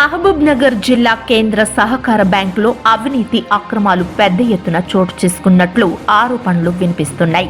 మహబూబ్ నగర్ జిల్లా కేంద్ర సహకార బ్యాంకులో అవినీతి అక్రమాలు పెద్ద ఎత్తున చోటు చేసుకున్నట్లు ఆరోపణలు వినిపిస్తున్నాయి.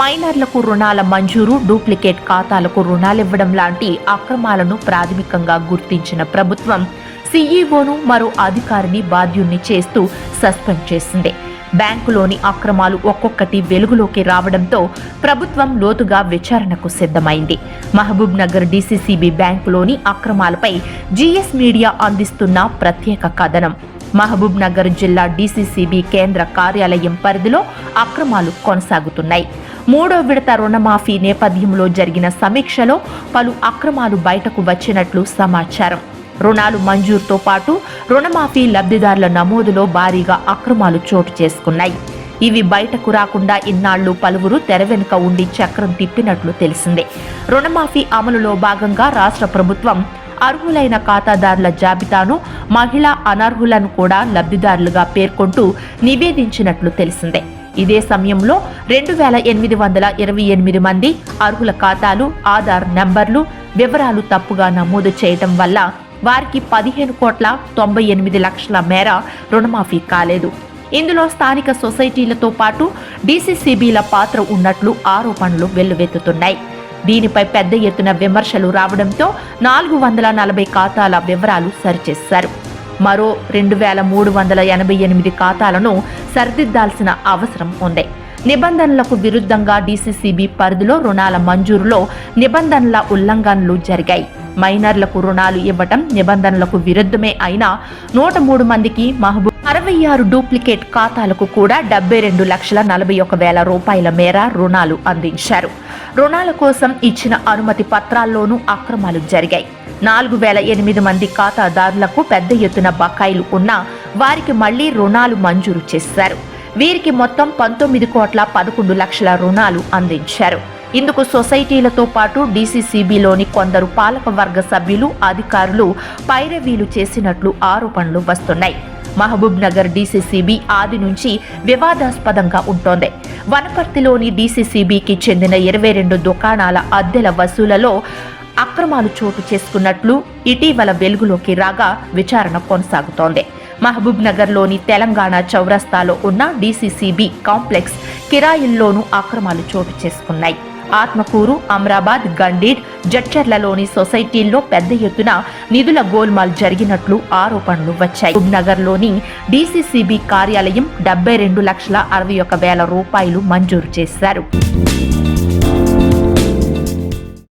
మైనర్లకు రుణాల మంజూరు డూప్లికేట్ ఖాతాలకు రుణాలివ్వడం లాంటి అక్రమాలను ప్రాథమికంగా గుర్తించిన ప్రభుత్వం సీఈఓను మరో అధికారిని బాధ్యుణ్ణి చేస్తూ సస్పెండ్ చేసింది. బ్యాంకులోని అక్రమాలు ఒక్కొక్కటి వెలుగులోకి రావడంతో ప్రభుత్వం లోతుగా విచారణకు సిద్ధమైంది. మహబూబ్ నగర్ డీసీసీబీ బ్యాంకులోని అక్రమాలపై జీఎస్ మీడియా అందిస్తున్న ప్రత్యేక కథనం. మహబూబ్ నగర్ జిల్లా డీసీసీబీ కేంద్ర కార్యాలయం పరిధిలో అక్రమాలు కొనసాగుతున్నాయి. మూడో విడత రుణమాఫీ నేపథ్యంలో జరిగిన సమీక్షలో పలు అక్రమాలు బయటకు వచ్చినట్లు సమాచారం. రుణాలు మంజూరుతో పాటు రుణమాఫీ లబ్ధిదారుల నమోదులో భారీగా అక్రమాలు చోటు చేసుకున్నాయి. ఇవి బయటకు రాకుండా ఇన్నాళ్ళు పలువురు తెర వెనుక ఉండి చక్రం తిప్పినట్లు తెలిసిందే. రుణమాఫీ అమలులో భాగంగా రాష్ట్ర ప్రభుత్వం అర్హులైన ఖాతాదారుల జాబితాను మహిళా అనర్హులను కూడా లబ్ధిదారులుగా పేర్కొంటూ నివేదించినట్లు తెలిసిందే. ఇదే సమయంలో రెండు వేల ఎనిమిది వందల ఇరవై ఎనిమిది మంది అర్హుల ఖాతాలు ఆధార్ నంబర్లు వివరాలు తప్పుగా నమోదు చేయటం వల్ల వారికి పదిహేను కోట్ల తొంభై ఎనిమిది లక్షల మేర రుణమాఫీ కాలేదు. ఇందులో స్థానిక సొసైటీలతో పాటు డీసీసీబీల పాత్ర ఉన్నట్లు ఆరోపణలు వెల్లువెత్తుతున్నాయి. దీనిపై పెద్ద ఎత్తున విమర్శలు రావడంతో నాలుగు వందల నలభై ఖాతాల వివరాలు సరిచేశారు. మరో రెండు వేల మూడు వందల ఎనభై ఎనిమిది ఖాతాలను సరిదిద్దాల్సిన అవసరం ఉంది. నిబంధనలకు విరుద్ధంగా డీసీసీబీ పరిధిలో రుణాల మంజూరులో నిబంధనల ఉల్లంఘనలు జరిగాయి. మైనర్లకు రుణాలు ఇవ్వటం నిబంధనలకు విరుద్ధమే అయినా నూట మూడు మందికి మహబూబ్ అరవై ఆరు డూప్లికేట్ ఖాతాలకు కూడా డెబ్బై రెండు లక్షల నలభై ఒక వేల రూపాయల మేర రుణాలు అందించారు. రుణాల కోసం ఇచ్చిన అనుమతి పత్రాల్లోనూ అక్రమాలు జరిగాయి. నాలుగు వేల ఎనిమిది మంది ఖాతాదారులకు పెద్ద ఎత్తున బకాయిలు ఉన్నా వారికి మళ్ళీ రుణాలు మంజూరు చేశారు. వీరికి మొత్తం పంతొమ్మిది కోట్ల పదకొండు లక్షల రుణాలు అందించారు. ఇందుకు సొసైటీలతో పాటు డీసీసీబీలోని కొందరు పాలక వర్గ సభ్యులు అధికారులు పైరవీలు చేసినట్లు ఆరోపణలు వస్తున్నాయి. మహబూబ్ నగర్ డీసీసీబీ ఆది నుంచి వివాదాస్పదంగా ఉంటోంది. వనపర్తిలోని డీసీసీబీకి చెందిన ఇరవై రెండు దుకాణాల అద్దెల వసూలలో అక్రమాలు చోటు చేసుకున్నట్లు ఇటీవల వెలుగులోకి రాగా విచారణ కొనసాగుతోంది. మహబూబ్ నగర్లోని తెలంగాణ చౌరస్తాలో ఉన్న డీసీసీబీ కాంప్లెక్స్ కిరాయిల్లోనూ అక్రమాలు చోటు చేసుకున్నాయి. ఆత్మకూరు అమరాబాద్ గండీడ్ జడ్చర్లలోని సొసైటీల్లో పెద్ద ఎత్తున నిధుల గోల్మాల్ జరిగినట్లు ఆరోపణలు వచ్చాయి. మహబూబ్ నగర్లోని డీసీసీబీ కార్యాలయం డెబ్బై రెండు లక్షల అరవై ఒక వేల రూపాయలు మంజూరు చేశారు.